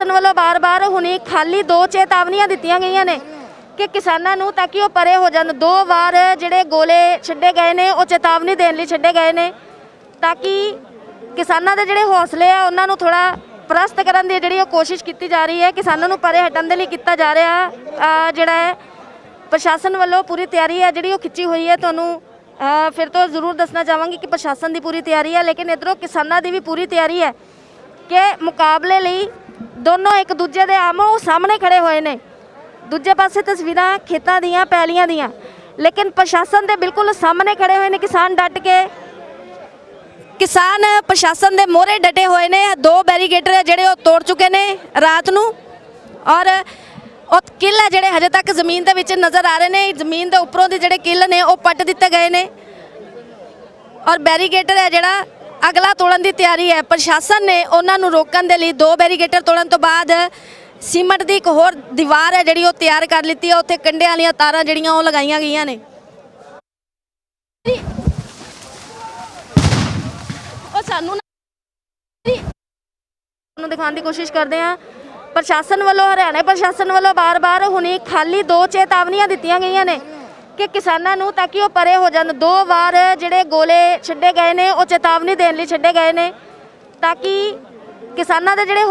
ਪ੍ਰਸ਼ਾਸਨ ਵੱਲੋਂ ਬਾਰ-ਬਾਰ ਹੁਣੀ ਖਾਲੀ ਦੋ ਚੇਤਾਵਨੀਆਂ ਦਿੱਤੀਆਂ ਗਈਆਂ ਨੇ ਕਿ ਕਿਸਾਨਾਂ ਨੂੰ ਤਾਂ ਕਿ ਉਹ ਪਰੇ ਹੋ ਜਾਣ। ਦੋ ਵਾਰ ਜਿਹੜੇ ਗੋਲੇ ਛੱਡੇ ਗਏ ਨੇ, ਉਹ ਚੇਤਾਵਨੀ ਦੇਣ ਲਈ ਛੱਡੇ ਗਏ ਨੇ ਤਾਂ ਕਿ ਕਿਸਾਨਾਂ ਦੇ ਜਿਹੜੇ ਹੌਸਲੇ ਆ, ਉਹਨਾਂ ਨੂੰ ਥੋੜਾ ਪ੍ਰਸਤ ਕਰਨ ਦੀ ਜਿਹੜੀ ਉਹ ਕੋਸ਼ਿਸ਼ ਕੀਤੀ ਜਾ ਰਹੀ ਹੈ। ਕਿਸਾਨਾਂ ਨੂੰ ਪਰੇ ਹਟਣ ਦੇ ਲਈ ਕੀਤਾ ਜਾ ਰਿਹਾ। ਜਿਹੜਾ ਹੈ, ਪ੍ਰਸ਼ਾਸਨ ਵੱਲੋਂ ਪੂਰੀ ਤਿਆਰੀ ਹੈ, ਜਿਹੜੀ ਉਹ ਖਿੱਚੀ ਹੋਈ ਹੈ। ਤੁਹਾਨੂੰ ਫਿਰ ਤੋਂ ਜ਼ਰੂਰ ਦੱਸਣਾ ਚਾਹਾਂਗੀ ਕਿ ਪ੍ਰਸ਼ਾਸਨ ਦੀ ਪੂਰੀ ਤਿਆਰੀ ਹੈ, ਲੇਕਿਨ ਇਧਰੋਂ ਕਿਸਾਨਾਂ ਦੀ ਵੀ ਪੂਰੀ ਤਿਆਰੀ ਹੈ ਕਿ ਮੁਕਾਬਲੇ ਲਈ ਦੋਨੋਂ ਇੱਕ ਦੂਜੇ ਦੇ ਆਮੋ ਸਾਹਮਣੇ ਖੜੇ ਹੋਏ ਨੇ। ਦੂਜੇ ਪਾਸੇ ਤਸਵੀਰਾਂ ਖੇਤਾਂ ਦੀਆਂ, ਪੈਲੀਆਂ ਦੀਆਂ। ਲੇਕਿਨ ਪ੍ਰਸ਼ਾਸਨ ਦੇ ਬਿਲਕੁਲ ਸਾਹਮਣੇ ਖੜੇ ਹੋਏ ਨੇ ਕਿਸਾਨ ਡਟ ਕੇ। ਕਿਸਾਨ ਪ੍ਰਸ਼ਾਸਨ ਦੇ ਮੋਹਰੇ ਡਟੇ ਹੋਏ ਨੇ। ਦੋ ਬੈਰੀਗੇਟਰ ਹੈ ਜਿਹੜੇ ਉਹ ਤੋੜ ਚੁੱਕੇ ਨੇ ਰਾਤ ਨੂੰ। ਔਰ ਉਹ ਕਿੱਲ ਹੈ ਜਿਹੜੇ ਹਜੇ ਤੱਕ ਜ਼ਮੀਨ ਦੇ ਵਿੱਚ ਨਜ਼ਰ ਆ ਰਹੇ ਨੇ। ਜ਼ਮੀਨ ਦੇ ਉੱਪਰੋਂ ਦੇ ਜਿਹੜੇ ਕਿੱਲ ਨੇ ਉਹ ਪੱਟ ਦਿੱਤੇ ਗਏ ਨੇ। ਔਰ ਬੈਰੀਗੇਟਰ ਹੈ ਜਿਹੜਾ ਅਗਲਾ ਤੋੜਨ ਦੀ ਤਿਆਰੀ ਹੈ। ਪ੍ਰਸ਼ਾਸਨ ਨੇ ਉਹਨਾਂ ਨੂੰ ਰੋਕਣ ਦੇ ਲਈ ਦੋ ਬੈਰੀਗੇਟਰ ਤੋੜਨ ਤੋਂ ਬਾਅਦ ਸੀਮਟ ਦੀ ਇੱਕ ਹੋਰ ਦੀਵਾਰ ਹੈ ਜਿਹੜੀ ਉਹ ਤਿਆਰ ਕਰ ਲਿੱਤੀ ਹੈ। ਉੱਥੇ ਕੰਡੇ ਵਾਲੀਆਂ ਤਾਰਾਂ ਜਿਹੜੀਆਂ ਉਹ ਲਗਾਈਆਂ ਗਈਆਂ ਨੇ। ਉਹ ਸਾਨੂੰ ਨੂੰ ਦਿਖਾਉਣ ਦੀ ਕੋਸ਼ਿਸ਼ ਕਰਦੇ ਆ ਪ੍ਰਸ਼ਾਸਨ ਵੱਲੋਂ, ਹਰਿਆਣਾ ਪ੍ਰਸ਼ਾਸਨ ਵੱਲੋਂ ਬਾਰ-ਬਾਰ ਹੁਣੀ ਖਾਲੀ ਦੋ ਚੇਤਾਵਨੀਆਂ ਦਿੱਤੀਆਂ ਗਈਆਂ ਨੇ। ਕਿ ਕਿਸਾਨਾਂ ਨੂੰ ਤਾਂ ਕਿ ਉਹ ਪਰੇ ਹੋ ਜਾਣ। ਦੋ ਵਾਰ ਜਿਹੜੇ ਗੋਲੇ ਛੱਡੇ ਗਏ ਨੇ, ਉਹ ਚੇਤਾਵਨੀ ਦੇਣ ਲਈ ਛੱਡੇ ਗਏ ਨੇ, ਤਾਂ ਕਿ ਕਿਸਾਨਾਂ ਦੇ ਜਿਹੜੇ